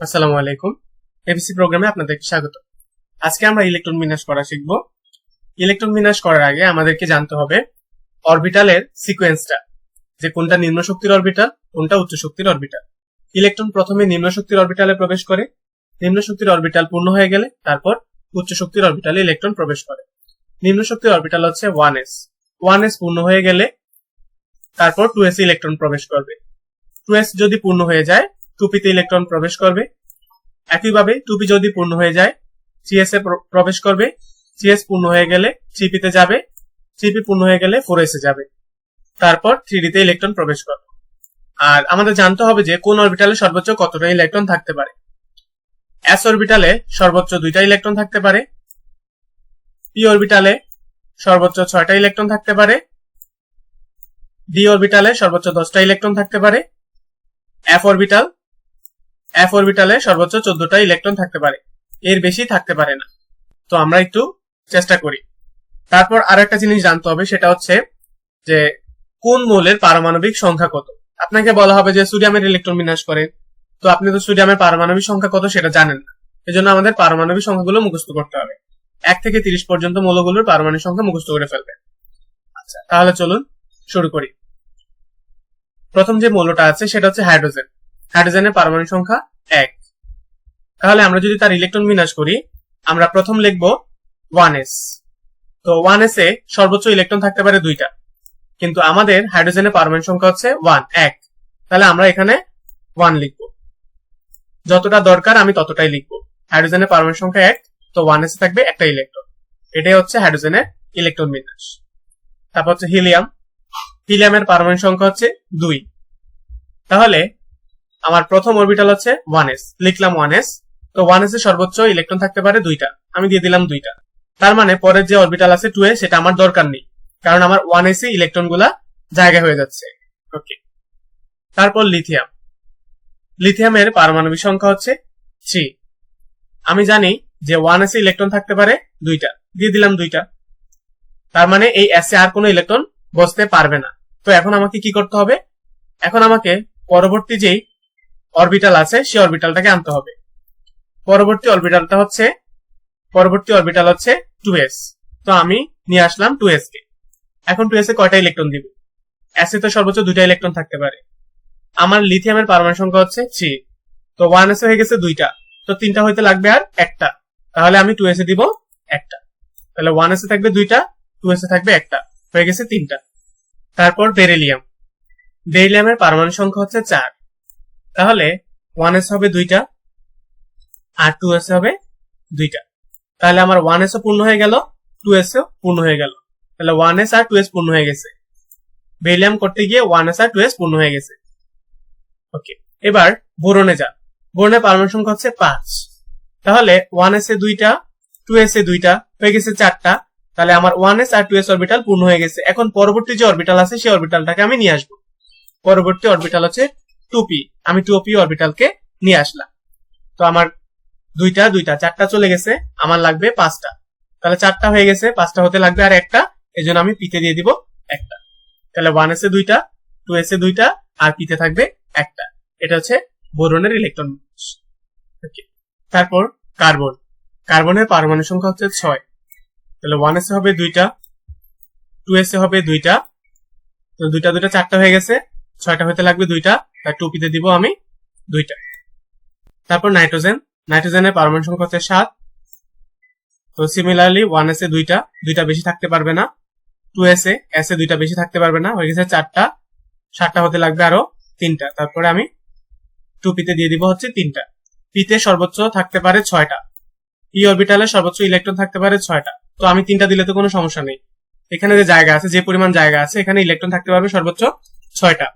আসসালামু আলাইকুম। এবিসি প্রোগ্রামে আপনাদেরকে স্বাগত। আজকে আমরা ইলেকট্রন বিন্যাস করা শিখব। ইলেকট্রন বিন্যাস করার আগে আমাদেরকে জানতে হবে অরবিটালের সিকোয়েন্সটা যে কোনটা নিম্ন শক্তির অরবিটাল, কোনটা উচ্চ শক্তির অরবিটাল। ইলেকট্রন প্রথমে নিম্ন শক্তির অরবিটালে প্রবেশ করে, নিম্ন শক্তির অরবিটাল পূর্ণ হয়ে গেলে তারপর উচ্চ শক্তির অরবিটালে ইলেকট্রন প্রবেশ করে। নিম্ন শক্তির অরবিটাল হচ্ছে ওয়ান এস। ওয়ান এস পূর্ণ হয়ে গেলে তারপর টু এস ইলেকট্রন প্রবেশ করবে। টু এস যদি পূর্ণ হয়ে যায় টুপিতে ইলেকট্রন প্রবেশ করবে। একইভাবে টুপি যদি পূর্ণ হয়ে যায় সিএস এ প্র- প্রবেশ করবে। সিএস পূর্ণ হয়ে গেলে থ্রিপিতে যাবে। থ্রিপি পূর্ণ হয়ে গেলে ফোর এসে যাবে। তারপর থ্রিডিতে ইলেকট্রন প্রবেশ করবে। আর আমাদের জানতে হবে যে কোন অরবিটালে সর্বোচ্চ কতটা ইলেকট্রন থাকতে পারে। এস অরবিটালে সর্বোচ্চ দুইটা ইলেকট্রন থাকতে পারে। পি অরবিটালে সর্বোচ্চ ছয়টা ইলেকট্রন থাকতে পারে। ডি অরবিটালে সর্বোচ্চ দশটা ইলেকট্রন থাকতে পারে। এফ অরবিটাল এফ অরবিটালে সর্বোচ্চ চোদ্দটা ইলেকট্রন থাকতে পারে। এর বেশি থাকতে পারে না। তো আমরা একটু চেষ্টা করি। তারপর আর একটা জিনিস জানতে হবে, সেটা হচ্ছে যে কোন মৌলের পারমাণবিক সংখ্যা কত? আপনাকে বলা হবে যে সোডিয়ামের ইলেকট্রন বিন্যাস করে। তো আপনি তো সোডিয়ামের পারমাণবিক সংখ্যা কত সেটা জানেন না। এজন্য আমাদের পারমাণবিক সংখ্যাগুলো মুখস্থ করতে হবে। এক থেকে তিরিশ পর্যন্ত মৌলগুলোর পারমাণবিক সংখ্যা মুখস্থ করে ফেলবে। আচ্ছা তাহলে চলুন শুরু করি। প্রথম যে মৌলটা আছে, সেটা হচ্ছে হাইড্রোজেন। হাইড্রোজেনের পারমাণবিক সংখ্যা এক। তাহলে আমরা যদি তার ইলেকট্রন বিন্যাস করি, আমরা প্রথম লিখব ওয়ান এস। তো ওয়ান এস এ সর্বোচ্চ ইলেকট্রন থাকতে পারে দুইটা। কিন্তু আমাদের হাইড্রোজেনের পারমাণবিক সংখ্যা হচ্ছে ওয়ান, এক। তাহলে আমরা এখানে ওয়ান লিখব। যতটা দরকার আমি ততটাই লিখব। হাইড্রোজেনের পারমাণবিক সংখ্যা এক, তো ওয়ান এস থাকবে একটা ইলেকট্রন। এটাই হচ্ছে হাইড্রোজেনের ইলেকট্রন বিন্যাস। তারপর হচ্ছে হিলিয়াম। হিলিয়ামের পারমাণবিক সংখ্যা হচ্ছে দুই। তাহলে আমার প্রথম অরবিটাল হচ্ছে ওয়ান এস লিখলাম ওয়ান এস তো ওয়ান এস এর সর্বোচ্চ ইলেকট্রন থাকতে পারে দুইটা। আমি দিয়ে দিলাম দুইটা। তার মানে পরের যে অরবিটাল আছে টু এ সেটা আমার দরকার নেই। কারণ আমার ওয়ান এস এ ইলেকট্রনগুলা জায়গা হয়ে যাচ্ছে। ওকে তারপর লিথিয়াম লিথিয়ামের পারমাণবিক সংখ্যা হচ্ছে থ্রি আমি জানি যে ওয়ান এস এ ইলেকট্রন থাকতে পারে দুইটা। দিয়ে দিলাম দুইটা। তার মানে এই এস এ আর কোনো ইলেকট্রন বসতে পারবে না। তো এখন আমাকে কি করতে হবে? এখন আমাকে পরবর্তী যেই অরবিটাল আছে, সেই অরবিটালটাকে আনতে হবে। পরবর্তী অরবিটালটা হচ্ছে, পরবর্তী অরবিটাল হচ্ছে টু তো আমি নিয়ে আসলাম টু এস কে। এখন টু এস এ কয়টা ইলেকট্রন দিব? এস এ তো সর্বোচ্চ দুইটা ইলেকট্রন থাকতে পারে। আমার লিথিয়ামের পারমাণবিক সংখ্যা হচ্ছে থ্রি তো ওয়ান এস হয়ে গেছে দুইটা। তো তিনটা হইতে লাগবে আর একটা। তাহলে আমি টু এস এ দিব একটা। তাহলে ওয়ান এস এ থাকবে দুইটা টু এস এ থাকবে একটা। হয়ে গেছে তিনটা। তারপর বেরেলিয়াম বেরিলিয়ামের পারমাণবিক সংখ্যা হচ্ছে চার। তাহলে ওয়ান এস হবে দুইটা আর টু এস হবে দুইটা। তাহলে আমার ওয়ান এস পূর্ণ হয়ে গেল টু এস পূর্ণ হয়ে গেল। তাহলে ওয়ান এস আর টু এস পূর্ণ হয়ে গেছে। বেরিলিয়াম করতে গিয়ে ওয়ান এস আর টু এস পূর্ণ হয়ে গেছে। ওকে এবার বোরনে যান। বোরনের পারমাণবিক সংখ্যা হচ্ছে পাঁচ। তাহলে ওয়ান এস এ দুইটা টু এস এ দুইটা, হয়ে গেছে চারটা। তাহলে আমার ওয়ান এস আর টু এস অরবিটাল পূর্ণ হয়ে গেছে। এখন পরবর্তী যে অরবিটাল আছে, সেই অরবিটালটাকে আমি নিয়ে আসব। পরবর্তী অরবিটাল হচ্ছে টু পি আমি টু পি অরবিটালকে নিয়ে আসলাম। তো আমার দুইটা দুইটা, চারটা চলে গেছে। আমার লাগবে পাঁচটা। তাহলে চারটা হয়ে গেছে, পাঁচটা হতে লাগবে আর একটা। এই জন্য আমি পিতে দিয়ে দিব একটা। তাহলে ওয়ান এসে দুইটা টু এসে দুইটা, আর পিতে থাকবে একটা। এটা হচ্ছে বোরনের ইলেকট্রন তারপর কার্বন কার্বনের পারমাণবিক সংখ্যা হচ্ছে ছয়। তাহলে ওয়ান এসে হবে দুইটা টু এসে হবে দুইটা। তো দুইটা দুইটা, চারটা হয়ে গেছে। ছয়টা হতে লাগবে দুইটা টুপিতে দিব আমি দুইটা। তারপর নাইট্রোজেন। নাইট্রোজেনের পারমাণবিক সংখ্যা হচ্ছে সাত। তো সিমিলারলি ওয়ান এসে দুইটা। দুইটা বেশি থাকতে পারবে না। টু এসে এসে দুইটা বেশি থাকতে পারবে না। হয়ে গেছে চারটা। সাতটা হতে লাগবে আরও তিনটা। তারপরে আমি টুপিতে দিয়ে দিব হচ্ছে তিনটা। পিতে সর্বোচ্চ থাকতে পারে ছয়টা। পি অরবিটালে সর্বোচ্চ ইলেকট্রন থাকতে পারে ছয়টা। তো আমি তিনটা দিলে তো কোনো সমস্যা নেই। এখানে যে জায়গা আছে, যে পরিমাণ জায়গা আছে, এখানে ইলেকট্রন থাকতে পারবে সর্বোচ্চ ছয়টা।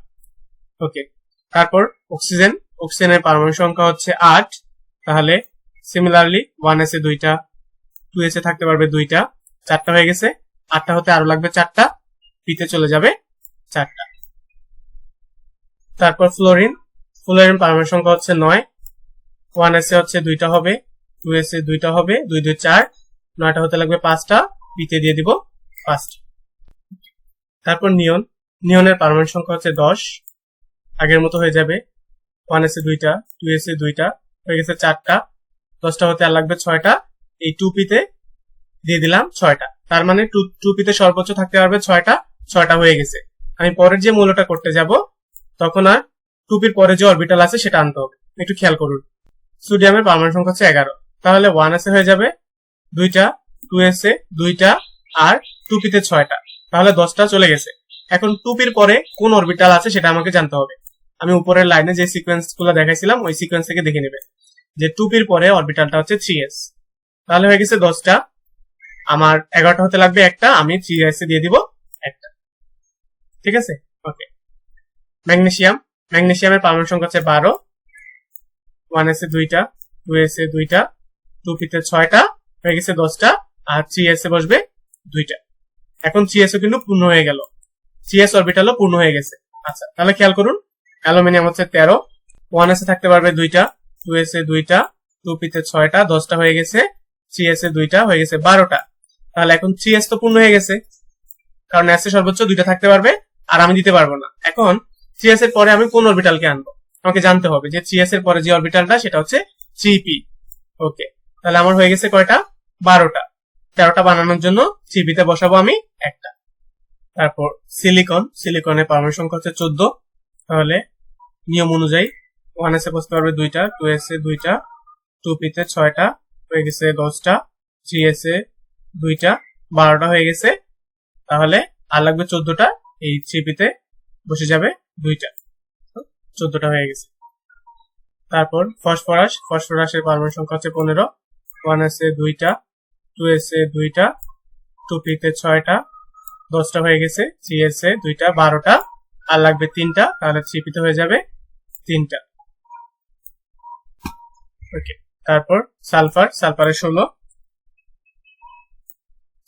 ওকে তারপর অক্সিজেন অক্সিজেনের পারমাণবিক সংখ্যা হচ্ছে আট। তাহলে সিমিলারলি ওয়ান এসে দুইটা টু এসে থাকতে পারবে দুইটা, চারটা হয়ে গেছে। আটটা হতে আরও লাগবে চারটা পিতে চলে যাবে চারটা। তারপর ফ্লোরিন ফ্লোরিন পারমাণবিক সংখ্যা হচ্ছে নয়। ওয়ান এসে হচ্ছে দুইটা হবে টু এসে দুইটা হবে, দুই দুই, চার। নয়টা হতে লাগবে পাঁচটা পিতে দিয়ে দিব পাঁচটা। তারপর নিয়ন, নিয়নের পারমাণবিক সংখ্যা হচ্ছে দশ। আগের মতো হয়ে যাবে। ওয়ান এসে দুইটা টু এসে দুইটা, হয়ে গেছে চারটা। দশটা হতে আর লাগবে ছয়টা। এই টু পিতে দিয়ে দিলাম ছয়টা। তার মানে টু টু পিতে সর্বোচ্চ থাকতে পারবে ছয়টা। ছয়টা হয়ে গেছে। আমি পরের যে মূল্যটা করতে যাব, তখন আর টুপির পরে যে অরবিটাল আছে সেটা আনতে হবে। একটু খেয়াল করুন। সোডিয়ামের পারমাণু সংখ্যা হচ্ছে এগারো। তাহলে ওয়ান এসে হয়ে যাবে দুইটা টু এসে দুইটা, আর টুপিতে ছয়টা। তাহলে দশটা চলে গেছে। এখন টুপির পরে কোন অরবিটাল আছে সেটা আমাকে জানতে হবে। আমি উপরের লাইনে যে সিকোয়েন্সগুলো দেখাইছিলাম, ওই সিকোয়েন্স থেকে দেখে নেবে। যে টুপির পরে অরবিটালটা হচ্ছে থ্রি এস তাহলে হয়ে গেছে দশটা। আমার এগারোটা হতে লাগবে একটা, আমি থ্রি এস এ দিয়ে দিব একটা। ঠিক আছে? ওকে ম্যাগনেসিয়াম ম্যাগনেসিয়ামের পারমাণু সংখ্যা হচ্ছে বারো। ওয়ান এস এ দুইটা টু এস এ দুইটা টু পিতে ছয়টা, হয়ে গেছে দশটা, আর থ্রি এস এ বসবে দুইটা। এখন থ্রি এসও কিন্তু পূর্ণ হয়ে গেল। থ্রি এস অরবিটালও পূর্ণ হয়ে গেছে। আচ্ছা তাহলে খেয়াল করুন। অ্যালুমিনিয়াম হচ্ছে তেরো ওয়ান এসে থাকতে পারবে দুইটা টু এসে দুইটা টু পিতে ছয়টা, দশটা হয়ে গেছে থ্রি এসে দুইটা হয়ে গেছে বারোটা। তাহলে এখন থ্রি এস তো পূর্ণ হয়ে গেছে, কারণ এসে সর্বোচ্চ দুইটা থাকতে পারবে, আর আমি দিতে পারব না। এখন থ্রি এস এর পরে আমি কোন অরবিটালকে আনব? আমাকে জানতে হবে যে থ্রি এস এর পরে যে অরবিটালটা সেটা হচ্ছে থ্রি পি ওকে তাহলে আমার হয়ে গেছে কয়টা? বারোটা। তেরোটা বানানোর জন্য থ্রি তে বসাবো আমি একটা। তারপর সিলিকন সিলিকনের পারমাণু সংখ্যা হচ্ছে চোদ্দ। তাহলে নিয়ম অনুযায়ী ওয়ান এসে বসতে পারবে দুইটা টু এস এ দুইটা টু পিতে ছয়টা হয়ে গেছে দশটা থ্রি এস এ দুইটা, বারোটা হয়ে গেছে। তাহলে আর লাগবে চোদ্দটা, এই থ্রি পিতে বসে যাবে দুইটা। চোদ্দটা হয়ে গেছে। তারপর ফসফরাস, ফসফরাসের পারমাণু সংখ্যা হচ্ছে পনেরো। ওয়ান এসে দুইটা টু এসে দুইটা টু পিতে ছয়টা, দশটা হয়ে গেছে থ্রি এসে দুইটা, বারোটা। আর লাগবে তিনটা, তাহলে থ্রি পিতে হয়ে যাবে তিনটা। ওকে তারপর সালফার, সালফারের ষোলো।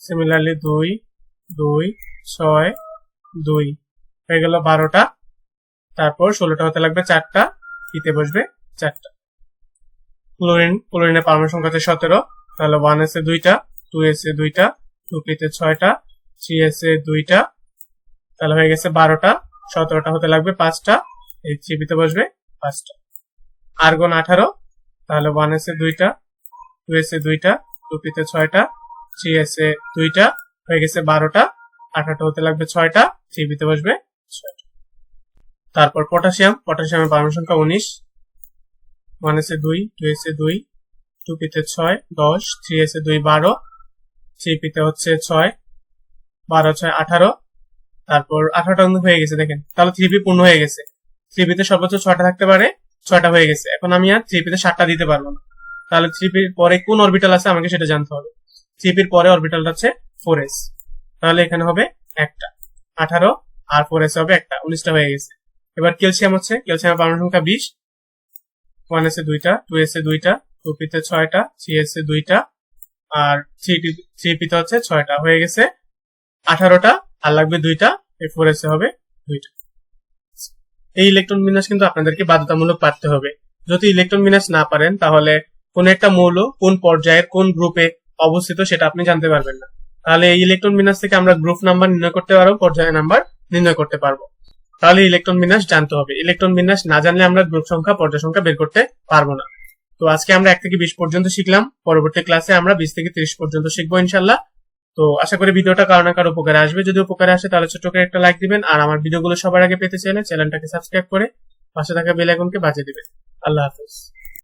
সিমিলারলি দুই দুই, ছয়, দুই। হয়ে গেল বারোটা। তারপর ষোলোটা হতে লাগবে চারটা। পিতে বসবে চারটা। ক্লোরিন, ক্লোরিনের পারমাণু সংখ্যা হচ্ছে সতেরো। তাহলে ওয়ান এসে দুইটা টু এসে দুইটা টু পিতে ছয়টা থ্রি এসে দুইটা। তাহলে হয়ে গেছে বারোটা। সতেরোটা হতে লাগবে পাঁচটা। এই থ্রি পিতে বসবে, পাঁচটা। আর্গন আঠারো, তাহলে ওয়ান এসে দুইটা টু এসে দুইটা টু পিতে ছয়টা থ্রি এসে দুইটা, হয়ে গেছে বারোটা, আঠারোটা হতে লাগবে ছয়টা থ্রি পিতে বসবে ছয়টা। তারপর পটাশিয়াম পটাশিয়ামের পারমাণু সংখ্যা উনিশ ওয়ান এসে দুই টু এসে দুই টু পিতে ছয়, দশ থ্রি এসে দুই, বারো থ্রি পিতে হচ্ছে ছয়, বারো, ছয়, আঠারো, তারপর আঠারোটা হয়ে গেছে, দেখেন। তাহলে থ্রি পি পূর্ণ হয়ে গেছে। থ্রি পিতে সর্বোচ্চ ছয়টা থাকতে পারে, ছয়টা হয়ে গেছে। এখন আমি আর থ্রি পিতে সাতটা দিতে পারব না। তাহলে থ্রি পির পরে কোন অরবিটাল আছে আমাকে সেটা জানতে হবে। থ্রি পির পরে অরবিটালটা হচ্ছে ফোর এস তাহলে এখানে হবে একটা। আঠারো, আর ফোর এস হবে একটা। উনিশটা হয়ে গেছে। এবার ক্যালসিয়াম হচ্ছে ক্যালসিয়ামের পারমাণু সংখ্যা বিশ। ওয়ান এস এ দুইটা টু এস এ দুইটা টু পিতে ছয়টা থ্রি এস এ দুইটা, আর থ্রি থ্রি পিতে হচ্ছে ছয়টা। হয়ে গেছে আঠারোটা, আর লাগবে দুইটা, এই ফোর এস এ হবে দুইটা। এই ইলেকট্রন বিন্যাস কিন্তু আপনাদেরকে বাধ্যতামূলক পারতে হবে। যদি ইলেকট্রন বিন্যাস না পারেন, তাহলে কোন একটা মৌল কোন পর্যায়ের কোন গ্রুপে অবস্থিত সেটা আপনি জানতে পারবেন না। তাহলে এই ইলেকট্রন বিন্যাস থেকে আমরা গ্রুপ নাম্বার নির্ণয় করতে পারব, পর্যায় নাম্বার নির্ণয় করতে পারব। তাহলে ইলেকট্রন বিন্যাস জানতে হবে। ইলেকট্রন বিন্যাস না জানলে আমরা গ্রুপ সংখ্যা, পর্যায় সংখ্যা বের করতে পারব না। তো আজকে আমরা এক থেকে বিশ পর্যন্ত শিখলাম। পরবর্তী ক্লাসে আমরা বিশ থেকে ত্রিশ পর্যন্ত শিখব ইনশাল্লাহ তো আশা করি ভিডিওটা কারও না কারও উপকারে আসবে। যদি উপকারে আসে, তাহলে ছোট করে একটা লাইক দিবেন। আর আমার ভিডিওগুলো সবার আগে পেতে চাইলে চ্যানেলটাকে সাবস্ক্রাইব করে পাশে থাকা বেল আইকনকে বাজিয়ে দিবেন। আল্লাহ হাফেজ।